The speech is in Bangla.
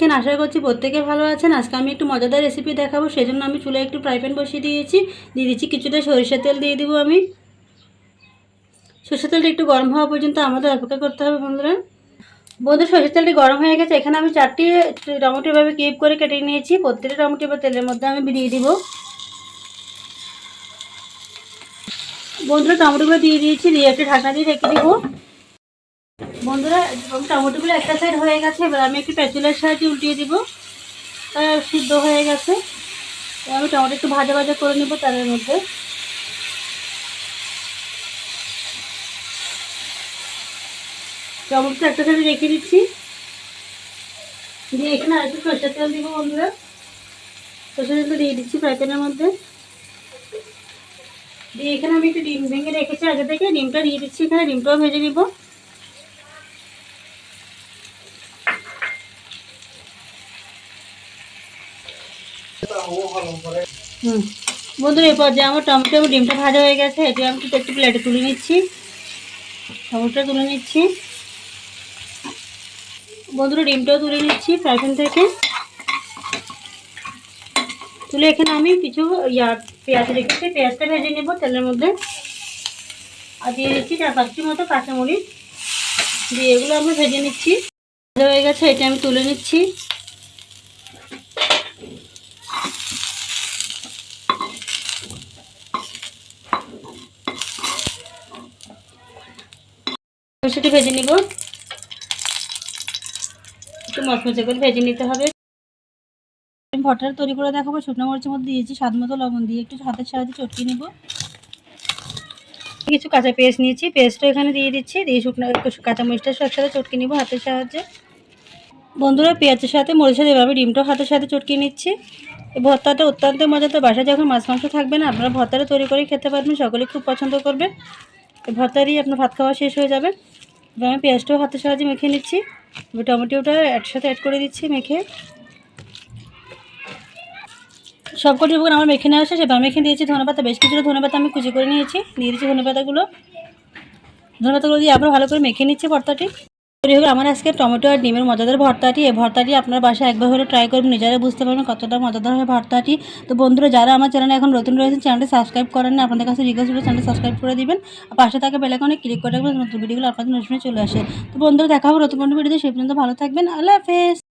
এখানে আশা করছি প্রত্যেকে ভালো আছেন। আজকে আমি একটু মজাদার রেসিপি দেখাবো সেই জন্য আমি চুলে একটু ফ্রাই প্যান বসিয়ে দিয়েছি। দিয়ে দিচ্ছি কিছুটা সরিষার তেল দিয়ে দিব আমি। সরষের তেলটা একটু গরম হওয়া পর্যন্ত আমাদের অপেক্ষা করতে হবে, বন্ধুরা। বন্ধু, সরষের তেলটি গরম হয়ে গেছে। এখানে আমি চারটি টমেটো এভাবে কিপ করে কেটে নিয়েছি। প্রত্যেকটা টমেটো এবার তেলের মধ্যে আমি দিয়ে দিব। বন্ধুরা, টমেটোগুলো দিয়ে দিয়েছি। দিয়ে একটু ঢাকনা দিয়ে রেখে দিব। বন্ধুরা টমেটোগুলো একটা সাইড হয়ে গেছে, এবার আমি একটু প্যাচুলার সাহায্যে উল্টিয়ে দিব। সিদ্ধ হয়ে গেছে। আমি টমেটো একটু ভাজা ভাজা করে নেব তারের মধ্যে। টমেটো একটা সাইডে রেখে দিচ্ছি। দিয়ে এখানে আরেকটু সরষের তেল দিব বন্ধুরা। সরষের তেলটা দিয়ে দিচ্ছি ফ্রাই প্যানের মধ্যে। দিয়ে এখানে আমি একটু ডিম ভেঙে রেখেছি আগে থেকে। ডিমটা দিয়ে দিচ্ছি এখানে, ডিমটাও ভেজে নিব। হুম। বন্ধুরা এই পর্যায়ে আমার টমেটো এবং ডিমটা ভাজা হয়ে গেছে, এটি আমি একটু প্লেটে তুলে নিচ্ছি। টমেটোটা তুলে নিচ্ছি। বন্ধুরা, ডিমটাও তুলে নিচ্ছি ফ্রাই প্যান থেকে। তুলে এখানে আমি কিছু, ইয়া, পেঁয়াজ রেখেছি। পেঁয়াজটা ভেজে নেব তেলের মধ্যে। আর দিয়ে দিচ্ছি চার পাঁচটি মতো কাঁচামরিচ। দিয়ে এগুলো আমরা ভেজে নিচ্ছি। ভাজা হয়ে গেছে, এটা আমি তুলে নিচ্ছি। সেটি ভেজে নিব। একটু মচমচে করে ভেজে নিতে হবে। ভটার তৈরি করে দেখাবো। শুকনো মরিচের মধ্যে দিয়েছি স্বাদ মতো লবণ দিয়ে। একটু হাতের সাহায্যে চটকে নিব। কিছু কাঁচা পেস্ট নিয়েছি। পেস্টও এখানে দিয়ে দিচ্ছি। দিয়ে শুকনো কাঁচা মরিচটা একসাথে চটকে নিব হাতের সাহায্যে। বন্ধুরা, পেঁয়াজের সাথে মরিচের এভাবে ডিমটাও হাতের সাথে চটকে নিচ্ছি। ভর্তাটা অত্যন্ত মজাদার। বাসায় যখন মাছ মাংস থাকবে না, আপনারা ভর্তাটা তৈরি করে খেতে পারবেন। সকলে খুব পছন্দ করবে ভর্তারই আপনার ভাত খাওয়া শেষ হয়ে যাবে। এবার আমি পেঁয়াজটাও হাতের সাহায্যে মেখে নিচ্ছি। এবার টমেটোটা একসাথে অ্যাড করে দিচ্ছি মেখে। সব সবকটি উপকরণ আমার মেখে নেওয়া শেষ। এবার মেখে দিয়েছি ধনেপাতা। বেশ কিছুটা ধনেপাতা আমি কুচি করে নিয়েছি। দিয়ে দিচ্ছি ধনেপাতাগুলো। ধনেপাতাগুলো দিয়ে আবার ভালো করে মেখে নিচ্ছি ভর্তাটি আমার আজকে টমেটো আর ডিমের মজাদার ভর্তাটি। এই ভর্তাটি আপনার বাসায় একবার হলে ট্রাই করবেন, নিজেরা বুঝতে পারবেন কতটা মজাদার হয় ভর্তাটি। তো বন্ধুরা, যারা আমার চ্যানেলে এখন নতুন রয়েছেন চ্যানেলটি সাবস্ক্রাইব করেন না, আপনাদের কাছে রিকোয়েস্ট করে চ্যানেলটি সাবস্ক্রাইব করে দিবেন। আর পাশে থাকা বেলাকনে ক্লিক করে রাখবেন, নতুন ভিডিওগুলো আপনাদের নতুন চলে আসে। তো বন্ধুরা, দেখা হবে নতুন কোনো ভিডিওতে সেই পর্যন্ত ভালো থাকবেন। আল্লাহ হাফেজ!